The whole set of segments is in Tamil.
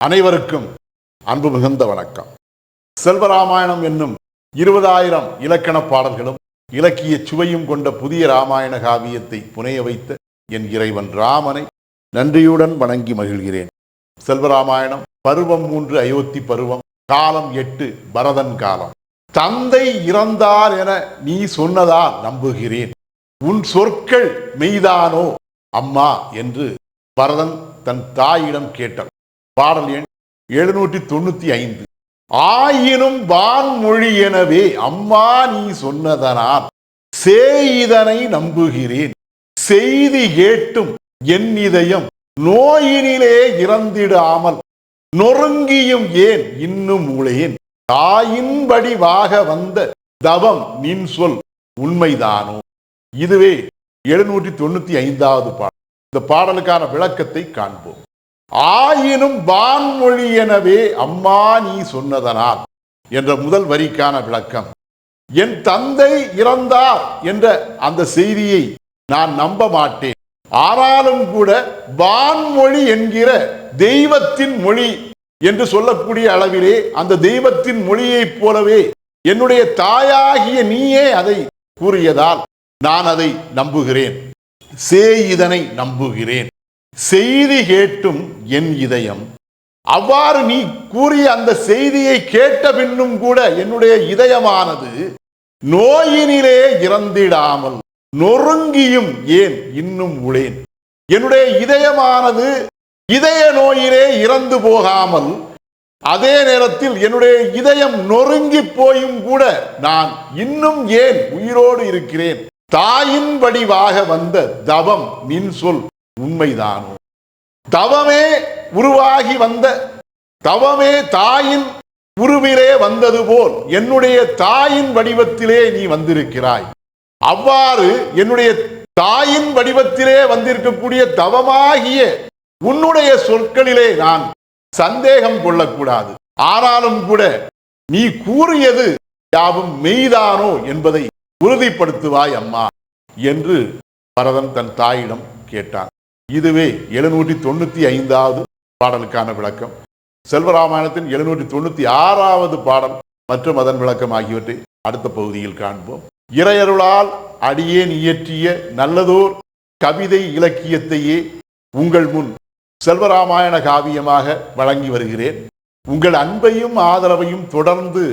அனைவருக்கும் அன்பு மிகுந்த வணக்கம். செல்வராமாயணம் என்னும் இருபதாயிரம் இலக்கண பாடல்களும் இலக்கிய சுவையும் கொண்ட புதிய ராமாயண காவியத்தை புனைய வைத்த என் இறைவன் ராமனை நன்றியுடன் வணங்கி மகிழ்கிறேன். செல்வராமாயணம் பருவம் மூன்று அயோத்தி பருவம் காலம் எட்டு பரதன் காலம். தந்தை இறந்தார் என நீ சொன்னதால் நம்புகிறேன். உன் சொற்கள் மெய்தானோ அம்மா என்று பரதன் தன் தாயிடம் கேட்டான். பாடல் எண் எழுநூற்றி தொண்ணூத்தி ஐந்து. ஆயினும் வான்மொழி எனவே அம்மா நீ சொன்னதனால் சேயிதனை நம்புகிறேன். செய்தி கேட்டும் என் இதயம் நோயினிலே இறந்திடாமல் நொறுங்கியும் ஏன் இன்னும் உளேன். தாயின்படி வாக வந்த தவம் நின் சொல் உண்மைதானோ? இதுவே எழுநூற்றி தொண்ணூத்தி ஐந்தாவது பாடல். இந்த பாடலுக்கான விளக்கத்தை காண்போம். ஆயினும் வான்மொழி எனவே அம்மா நீ சொன்னதனால் என்ற முதல் வரிக்கான விளக்கம். என் தந்தை இறந்தார் என்ற அந்த செய்தியை நான் நம்ப மாட்டேன். ஆனாலும் கூட வான்மொழி என்கிற தெய்வத்தின் மொழி என்று சொல்லக்கூடிய அளவிலே அந்த தெய்வத்தின் மொழியைப் போலவே என்னுடைய தாயாகிய நீயே அதை கூறியதால் நான் அதை நம்புகிறேன். சே இதனை நம்புகிறேன். செய்தி கேட்டும் என் இதயம். அவ்வாறு நீ கூறிய அந்த செய்தியை கேட்ட பின்னும் கூட என்னுடைய இதயமானது நோயினிலே இறந்திடாமல் நொறுங்கியும் ஏன் இன்னும் உளேன். என்னுடைய இதயமானது இதய நோயிலே இறந்து போகாமல் அதே நேரத்தில் என்னுடைய இதயம் நொறுங்கி போயும் கூட நான் இன்னும் ஏன் உயிரோடு இருக்கிறேன். தாயின் வடிவாக வந்த தவம் நின் சொல். உண்மைதானோ? தவமே உருவாகி வந்த தவமே தாயின் உருவிலே வந்தது போல் என்னுடைய தாயின் வடிவத்திலே நீ வந்திருக்கிறாய். அவ்வாறு என்னுடைய தாயின் வடிவத்திலே வந்திருக்கக்கூடிய தவமாகிய உன்னுடைய சொற்களிலே நான் சந்தேகம் கொள்ளக்கூடாது. ஆனாலும் கூட நீ கூறியது யாவும் மெய்தானோ என்பதை உறுதிப்படுத்துவாய் அம்மா என்று பரதன் தன் தாயிடம் கேட்டான். இதுவே எழுநூற்றி தொண்ணூத்தி ஐந்தாவது பாடலுக்கான விளக்கம். செல்வராமாயணத்தின் எழுநூற்றி தொண்ணூற்றி ஆறாவது பாடல் மற்றும் அதன் விளக்கம் ஆகியவற்றை அடுத்த பகுதியில் காண்போம். இறையருளால் அடியேன் இயற்றிய நல்லதோர் கவிதை இலக்கியத்தையே உங்கள் முன் செல்வராமாயண காவியமாக வழங்கி வருகிறேன். உங்கள் அன்பையும் ஆதரவையும் தொடர்ந்து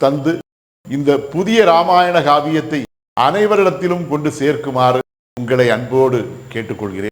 தந்து இந்த புதிய ராமாயண காவியத்தை அனைவரிடத்திலும் கொண்டு சேர்க்குமாறு உங்களை அன்போடு கேட்டுக்கொள்கிறேன்.